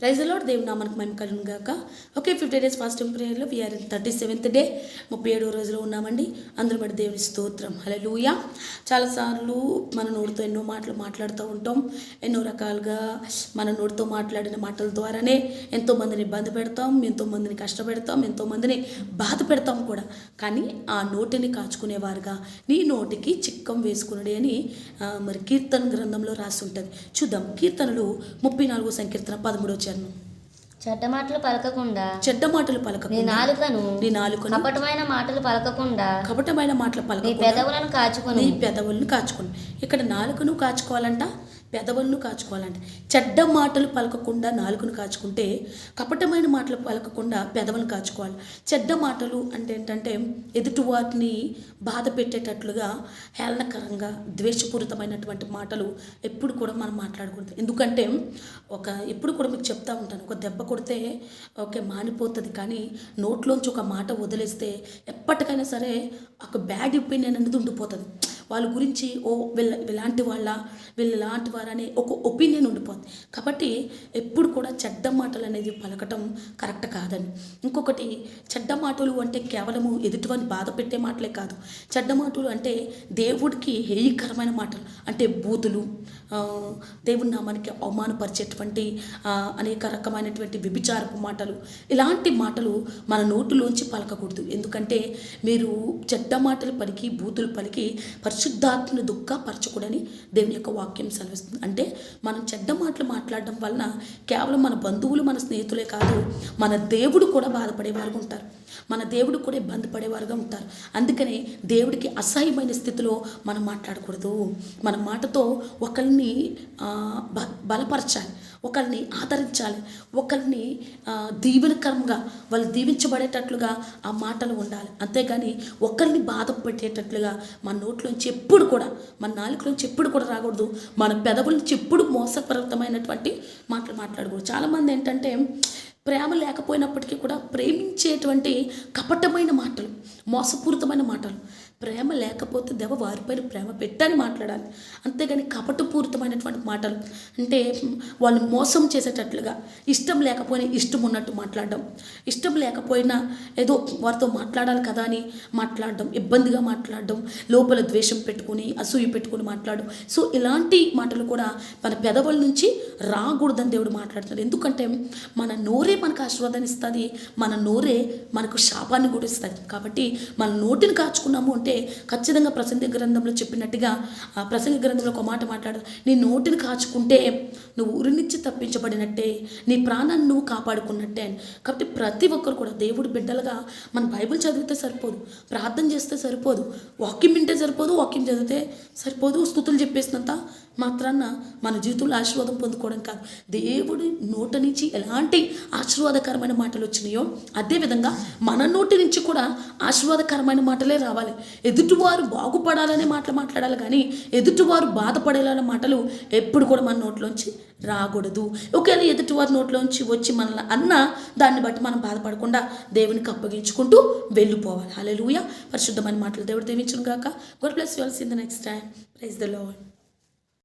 Praise lord దేవుని నామానికి మేము కలుగును గాక. Okay fifty days fasting ప్రేయర్లో we are thirty seventh day ముప్పై ఏడో రోజులో ఉన్నామండి. అందరూ బట్టి దేవుని స్తోత్రం. హలో లూయా చాలాసార్లు మన నోటితో ఎన్నో మాటలు మాట్లాడుతూ ఉంటాం. ఎన్నో రకాలుగా మన నోటితో మాట్లాడిన మాటల ద్వారానే ఎంతోమందిని ఇబ్బంది పెడతాం ఎంతోమందిని కష్టపెడతాం ఎంతోమందిని బాధ పెడతాం కూడా. కానీ ఆ నోటిని కాచుకునేవారుగా. నీ నోటికి చిక్కం వేసుకున్నాడు అని మరి కీర్తన గ్రంథంలో రాసి ఉంటుంది. చూద్దాం. కీర్తనలు ముప్పై నాలుగో సంకీర్తన పదమూడో చరణం చెడ్డ మాటలు పలకకుండా చెడ్డ మాటలు నీ పలకకుండా నాలుకను నీ నాలుకను కపటమైన మాటలు పలకకుండా కపటమైన మాటలు నీ పలకకుండా పెదవులను కాచుకొని నీ పెదవులను కాచుకోండి ఇక్కడ నాలుకను కాచుకోవాలంట పెదవులను కాచుకోవాలంట. చెడ్డ మాటలు పలకకుండా నాలుకను కాచుకుంటే కపటమైన మాటలు పలకకుండా పెదవులను కాచుకోవాలి. చెడ్డ మాటలు అంటే ఏంటంటే ఎదుటి వాటిని బాధ పెట్టేటట్లుగా హేళనకరంగా ద్వేషపూరితమైనటువంటి మాటలు ఎప్పుడు కూడా మనం మాట్లాడకూడదు. ఎందుకంటే ఒక ఎప్పుడు కూడా మీకు చెప్తా ఉంటాను ఒక దెబ్బ కొడితే ఓకే మానిపోతుంది కానీ నోట్లోంచి ఒక మాట వదిలేస్తే ఎప్పటికైనా సరే ఒక బ్యాడ్ ఒపీనియన్ అనేది ఉండిపోతుంది. వాళ్ళ గురించి ఓ వీళ్ళ ఇలాంటి వాళ్ళ వీళ్ళు ఇలాంటి వారనే ఒక ఒపీనియన్ ఉండిపోతుంది కాబట్టి ఎప్పుడు కూడా చెడ్డ మాటలు అనేది పలకటం కరెక్ట్ కాదండి. ఇంకొకటి చెడ్డ మాటలు అంటే కేవలము ఎదుటివారిని బాధ పెట్టే మాటలే కాదు. చెడ్డ మాటలు అంటే దేవుడికి హేయకరమైన మాటలు అంటే బూతులు ఆ, దేవుని నామానికి అవమానపరిచేటువంటి అనేక రకమైనటువంటి వ్యభిచారపు మాటలు. ఇలాంటి మాటలు మన నోటిలోంచి పలకకూడదు. ఎందుకంటే మీరు చెడ్డ మాటలు పలికి బూతులు పలికి పరిశుద్ధాత్మను దుఃఖపరచకూడని దేవుని యొక్క వాక్యం సెలవిస్తుంది. అంటే మనం చెడ్డ మాటలు మాట్లాడడం వలన కేవలం మన బంధువులు మన స్నేహితులే కాదు మన దేవుడు కూడా బాధపడేవారుగా ఉంటారు. మన దేవుడు కూడా ఇబ్బంది పడేవారుగా ఉంటారు. అందుకనే దేవుడికి అసహ్యమైన స్థితిలో మనం మాట్లాడకూడదు. మన మాటతో ఒకరిని బ బలపరచాలి. ఒకరిని ఆదరించాలి. ఒకరిని దీవెనకరంగా వాళ్ళు దీవించబడేటట్లుగా ఆ మాటలు ఉండాలి. అంతేగాని ఒకరిని బాధ పెట్టేటట్లుగా మన నోట్లోంచి ఎప్పుడు కూడా మన నాలుకలోంచి ఎప్పుడు కూడా రాకూడదు. మన పెదవుల నుంచి ఎప్పుడు మోసపూరితమైనటువంటి మాటలు మాట్లాడకూడదు. చాలామంది ఏంటంటే ప్రేమ లేకపోయినప్పటికీ కూడా ప్రేమించేటువంటి కపటమైన మాటలు మోసపూరితమైన మాటలు. ప్రేమ లేకపోతే దెవ వారిపైన ప్రేమ పెట్టని మాట్లాడాలి. అంతేగాని కపటపూరితమైనటువంటి మాటలు. అంటే వాళ్ళు మోసం చేసేటట్లుగా ఇష్టం లేకపోయినా ఇష్టం ఉన్నట్టు మాట్లాడడం. ఇష్టం లేకపోయినా ఏదో వారితో మాట్లాడాలి కదా అని మాట్లాడడం. ఇబ్బందిగా మాట్లాడడం. లోపల ద్వేషం పెట్టుకుని అసూయ పెట్టుకుని మాట్లాడడం. సో ఇలాంటి మాటలు కూడా మన పెదవుల నుంచి రాకూడదని దేవుడు మాట్లాడుతున్నాడు. ఎందుకంటే మన నోరే మనకు ఆశీర్వాదాన్ని ఇస్తుంది. మన నోరే మనకు శాపాన్ని కూడా ఇస్తుంది. కాబట్టి మన నోటిని కాచుకున్నాము అంటే ఖచ్చితంగా ప్రసంగ గ్రంథంలో చెప్పినట్టుగా ఆ ప్రసంగ గ్రంథంలో ఒక మాట మాట్లాడు. నీ నోటిని కాచుకుంటే నువ్వు ఉరి నుంచి తప్పించబడినట్టే నీ ప్రాణాన్ని నువ్వు కాపాడుకున్నట్టే అని. కాబట్టి ప్రతి ఒక్కరు కూడా దేవుడు బిడ్డలుగా మన బైబిల్ చదివితే సరిపోదు ప్రార్థన చేస్తే సరిపోదు వాక్యం వింటే సరిపోదు వాక్యం చదివితే సరిపోదు స్థుతులు చెప్పేసినంత మాత్రాన మన జీవితంలో ఆశీర్వాదం పొందుకోవడం కాదు. దేవుడి నోట నుంచి ఎలాంటి ఆశీర్వాదకరమైన మాటలు వచ్చినాయో అదేవిధంగా మన నోటి నుంచి కూడా ఆశీర్వాదకరమైన మాటలే రావాలి. ఎదుటివారు బాగుపడాలనే మాటలు మాట్లాడాలి కానీ ఎదుటివారు బాధపడేలానే మాటలు ఎప్పుడు కూడా మన నోట్లోంచి రాకూడదు. ఒకవేళ ఎదుటివారి నోట్లోంచి వచ్చి మనల్ని అన్న దాన్ని బట్టి మనం బాధపడకుండా దేవునికి అప్పగించుకుంటూ వెళ్ళిపోవాలి. హల్లెలూయా. పరిశుద్ధమైన మాటలు దేవుడు దీవించును గాక God bless you the next time praise the Lord